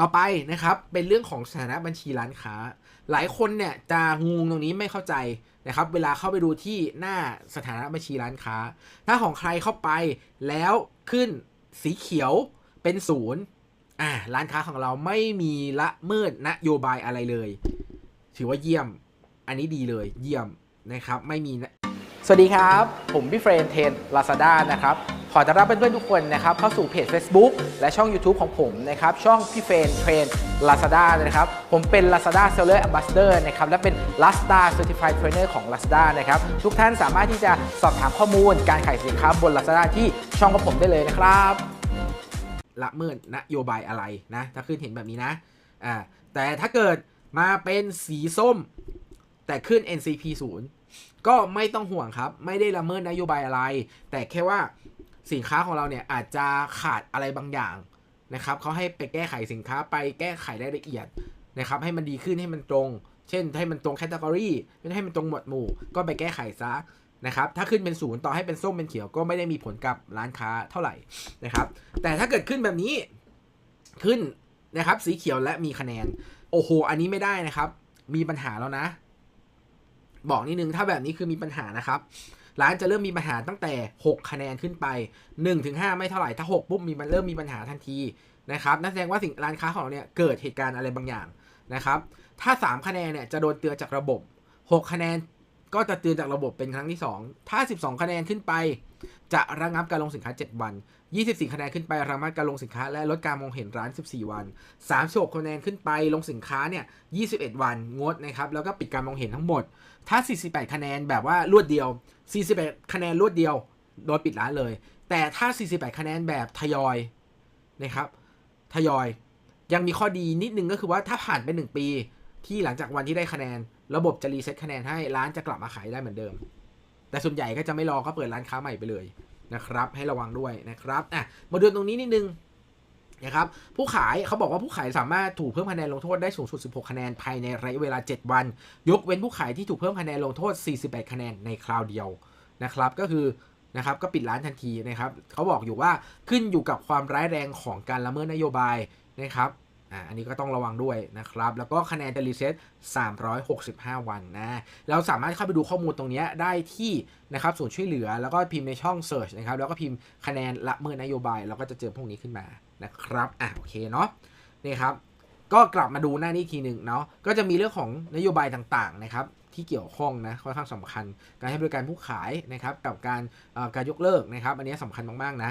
ต่อไปนะครับเป็นเรื่องของสถานะบัญชีร้านค้า หลายคนเนี่ยจะงงตรงนี้ไม่เข้าใจนะครับ เวลาเข้าไปดูที่หน้าสถานะบัญชีร้านค้า ถ้าของใครเข้าไปแล้วขึ้นสีเขียวเป็นศูนย์อ่าร้านค้าของเราไม่มีละเมิดนโยบายอะไรเลย ถือว่าเยี่ยม อันนี้ดีเลยเยี่ยมนะครับ ไม่มีนะสวัสดีครับ ผมพี่เฟรนเทนลาซาด้านะครับ ขอต้อนรับเพื่อนๆทุกคนนะครับเข้าสู่เพจ Facebook และช่อง YouTube ของผมนะครับช่องพี่เฟนเทรนลาซาด้านะครับผมเป็น Lazada Seller Ambassador นะครับและเป็น Lazada Certified Trainer ของ Lazada นะครับทุกท่านสามารถที่จะสอบถามข้อมูลการขายสินค้าบน Lazada ที่ช่องของผมได้เลยนะครับละเมิดนโยบายอะไรนะถ้าขึ้นเห็นแบบนี้นะอ่าแต่ถ้าเกิดมาเป็นสีส้ม แต่ขึ้น NCP 0ก็ไม่ต้องห่วงครับ ไม่ได้ละเมิดนโยบายอะไร แต่แค่ว่า สินค้าของเราเนี่ยอาจจะขาดอะไรบางอย่างนะครับเขาให้ไปแก้ไขสินค้าไปแก้ไขรายละเอียดนะครับให้มันดีขึ้นให้มันตรง เช่นให้มันตรงแคตตากรีไม่ให้มันตรงหมวดหมู่ ก็ไปแก้ไขซะนะครับถ้าขึ้นเป็นศูนย์ต่อให้เป็นส้มเป็นเขียวก็ไม่ได้มีผลกับร้านค้าเท่าไหร่นะครับ แต่ถ้าเกิดขึ้นแบบนี้ขึ้นนะครับ สีเขียวและมีคะแนน โอ้โห อันนี้ไม่ได้นะครับ มีปัญหาแล้วนะ บอกนิดนึงถ้าแบบนี้คือมีปัญหานะครับ ร้านจะเริ่มมีปัญหาตั้งแต่ 6 คะแนนขึ้นไป 1-5 ไม่เท่าไหร่ ถ้า 6 ปุ๊บมีมันเริ่มมีปัญหาทันทีนะครับนั่นแสดงว่าสิ่งร้านค้าของเราเนี่ยเกิดเหตุการณ์อะไรบางอย่างนะครับ ถ้า 3 คะแนนเนี่ยจะโดนเตือนจากระบบ 6 คะแนน ก็จะเตือนจากระบบเป็นครั้งที่ 2 ถ้า 12 คะแนนขึ้นไป จะระงับการลงสินค้า 7 วัน 24 คะแนนขึ้นไประงับการลงสินค้า และลดการมองเห็นร้าน 14 วัน 36 คะแนนขึ้นไปลงสินค้าเนี่ย 21 วันงดนะครับ แล้วก็ปิดการมองเห็นทั้งหมด ถ้า 48 คะแนนแบบว่ารวดเดียว 41 คะแนนรวดเดียว โดนปิดร้านเลย แต่ถ้า 48 คะแนนแบบทยอยนะครับ ทยอย ยังมีข้อดีนิดนึงก็คือว่าถ้าผ่านไป 1 ปี ที่หลังจากวันที่ได้คะแนน ระบบจะรีเซ็ตคะแนนให้ร้านจะกลับมาขายได้เหมือนเดิม แต่ส่วนใหญ่ก็จะไม่รอก็เปิดร้านค้าใหม่ไปเลยนะครับ ให้ระวังด้วยนะครับอะมาดูตรงนี้นิดนึงนะครับผู้ขายเขาบอกว่าผู้ขายสามารถถูกเพิ่มคะแนนลงโทษได้สูงสุด 16 คะแนนภายในระยะเวลา 7 วัน ยกเว้นผู้ขายที่ถูกเพิ่มคะแนนลงโทษ 48 คะแนนในคราวเดียวนะครับก็คือนะครับก็ปิดร้านทันทีนะครับเขาบอกอยู่ว่าขึ้นอยู่กับความร้ายแรงของการละเมิดนโยบายนะครับ อ่าอันนี้ก็ต้องระวังด้วยนะครับ แล้วก็คะแนนจะรีเซ็ต365 วันนะ เราสามารถเข้าไปดูข้อมูลตรงนี้ได้ที่นะครับศูนย์ช่วยเหลือ แล้วก็พิมพ์ในช่อง Search นะครับ แล้วก็พิมพ์คะแนนละเมิดนโยบาย เราก็จะเจอพวกนี้ขึ้นมานะครับ อะโอเคเนาะ นี่ครับ ก็กลับมาดูหน้านี้ทีหนึ่งเนาะ ก็จะมีเรื่องของนโยบายต่างๆนะครับที่เกี่ยวข้องนะค่อนข้างสำคัญ การให้บริการผู้ขายนะครับกับการการยกเลิกนะครับ อันนี้สำคัญมากๆนะ